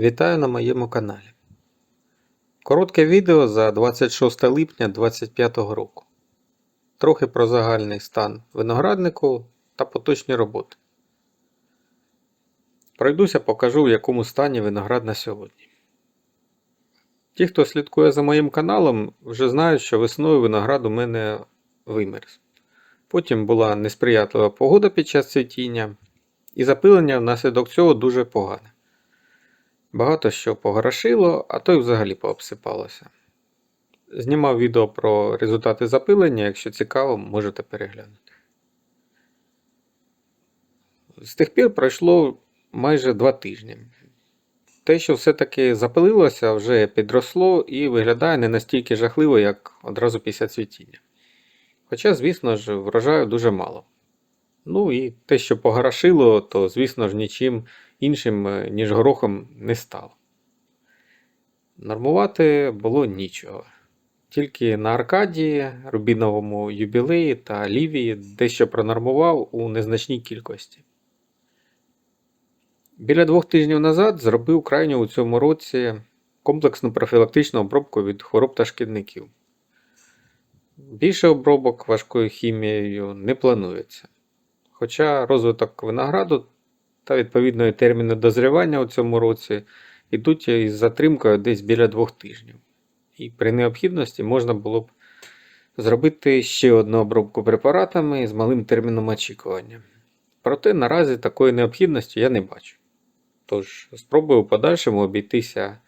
Вітаю на моєму каналі. Коротке відео за 26 липня 2025 року. Трохи про загальний стан винограднику та поточні роботи. Пройдуся, покажу, в якому стані виноград на сьогодні. Ті, хто слідкує за моїм каналом, вже знають, що весною виноград у мене вимерз. Потім була несприятлива погода під час цвітіння, і запилення внаслідок цього дуже погане. Багато що погорошило, а то й взагалі пообсипалося. Знімав відео про результати запилення, якщо цікаво, можете переглянути. З тих пір пройшло майже два тижні. Те, що все-таки запилилося, вже підросло і виглядає не настільки жахливо, як одразу після цвітіння. Хоча, звісно ж, врожаю дуже мало. Ну і те, що погорошило, то, звісно ж, нічим іншим, е, ніж горохом, не стало. Нормувати було нічого. Тільки на Аркадії, Рубіновому юбілеї та Лівії дещо пронормував у незначній кількості. Біля двох тижнів назад зробив крайню у цьому році комплексну профілактичну обробку від хвороб та шкідників. Більше обробок важкою хімією не планується. Хоча розвиток винограду та відповідної терміни дозрівання у цьому році йдуть із затримкою десь біля двох тижнів. І при необхідності можна було б зробити ще одну обробку препаратами з малим терміном очікування. Проте наразі такої необхідності я не бачу. Тож спробую в подальшому обійтися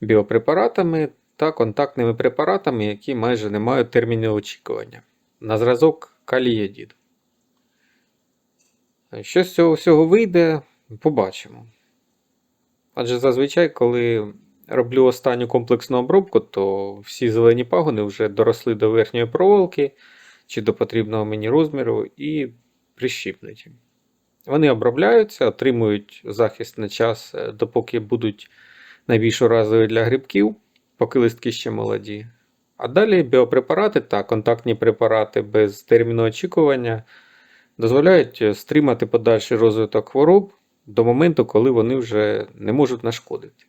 біопрепаратами та контактними препаратами, які майже не мають терміну очікування. На зразок калієдіду. Що з цього всього вийде, побачимо. Адже зазвичай, коли роблю останню комплексну обробку, то всі зелені пагони вже доросли до верхньої проволоки чи до потрібного мені розміру і прищіпнуті. Вони обробляються, отримують захист на час, е, допоки будуть найбільш уразливі для грибків, поки листки ще молоді. А далі біопрепарати та контактні препарати без терміну очікування дозволяють е, стримати подальший розвиток хвороб до моменту, коли вони вже не можуть нашкодити.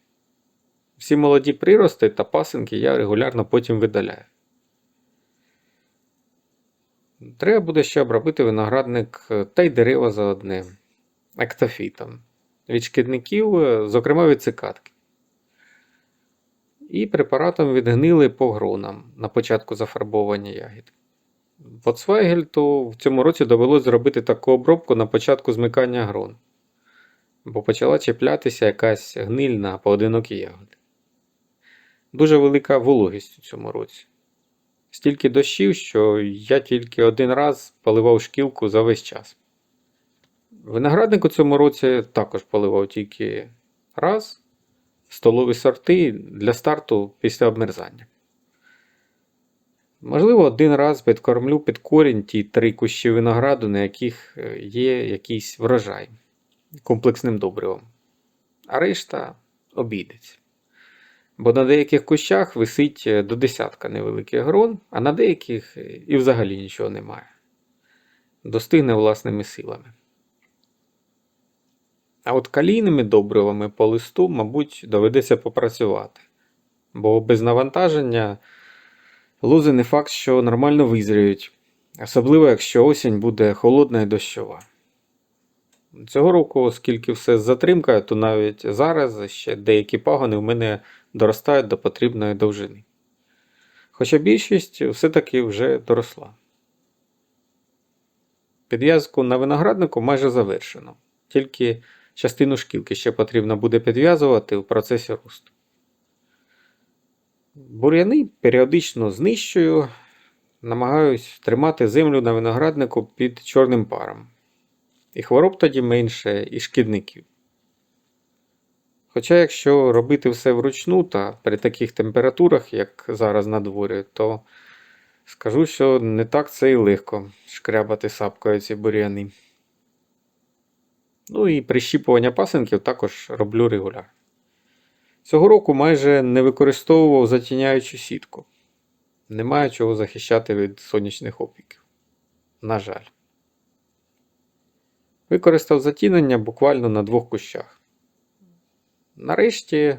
Всі молоді прирости та пасинки я регулярно потім видаляю. Треба буде ще обробити виноградник е, та й дерева заодне ектофітом від шкідників, е, зокрема від цикадки. І препаратом від гнили по гронам на початку зафарбовування ягід. Поцвайгельту в цьому році довелося зробити таку обробку на початку змикання грон, бо почала чіплятися якась гниль на поодинокі ягоди. Дуже велика вологість у цьому році. Стільки дощів, що я тільки один раз поливав шкілку за весь час. Виноградник у цьому році також поливав тільки раз столові сорти для старту після обмерзання. Можливо, один раз підкормлю під корінь ті три кущі винограду, на яких е, є якийсь врожай комплексним добривом. А решта обійдеться. Бо на деяких кущах висить е, до десятка невеликих грон, а на деяких е, і взагалі нічого немає. Достигне власними силами. А от калійними добривами по листу, мабуть, доведеться попрацювати. Бо без навантаження лози не факт, що нормально визріють, особливо якщо осінь буде холодна і дощова. Цього року, оскільки все з затримкою, то навіть зараз ще деякі пагони в мене доростають до потрібної довжини. Хоча більшість все-таки вже доросла. Підв'язку на винограднику майже завершено, тільки частину шкілки ще потрібно буде підв'язувати в процесі росту. Бур'яни періодично знищую, намагаюсь тримати землю на винограднику під чорним паром. І хвороб тоді менше, і шкідників. Хоча, якщо робити все вручну та при таких температурах, як зараз на дворі, то скажу, що не так це і легко шкрябати сапкою ці бур'яни. Ну і прищіпування пасинків також роблю регулярно. Цього року майже не використовував затіняючу сітку. Немає чого захищати від сонячних опіків. На жаль. Використав затінення буквально на двох кущах. Нарешті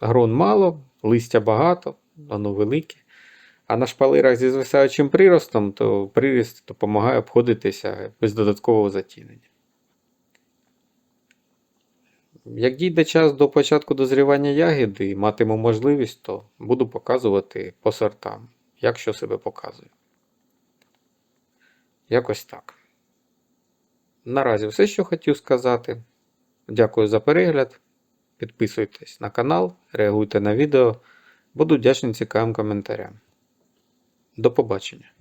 грон мало, листя багато, воно велике. А на шпалерах зі звисаючим приростом, то приріст допомагає обходитися без додаткового затінення. Як дійде час до початку дозрівання ягід і матиму можливість, то буду показувати по сортам, як що себе показує. Якось так. Наразі все, що хотів сказати. Дякую за перегляд. Підписуйтесь на канал, реагуйте на відео. Буду вдячний цікавим коментарям. До побачення.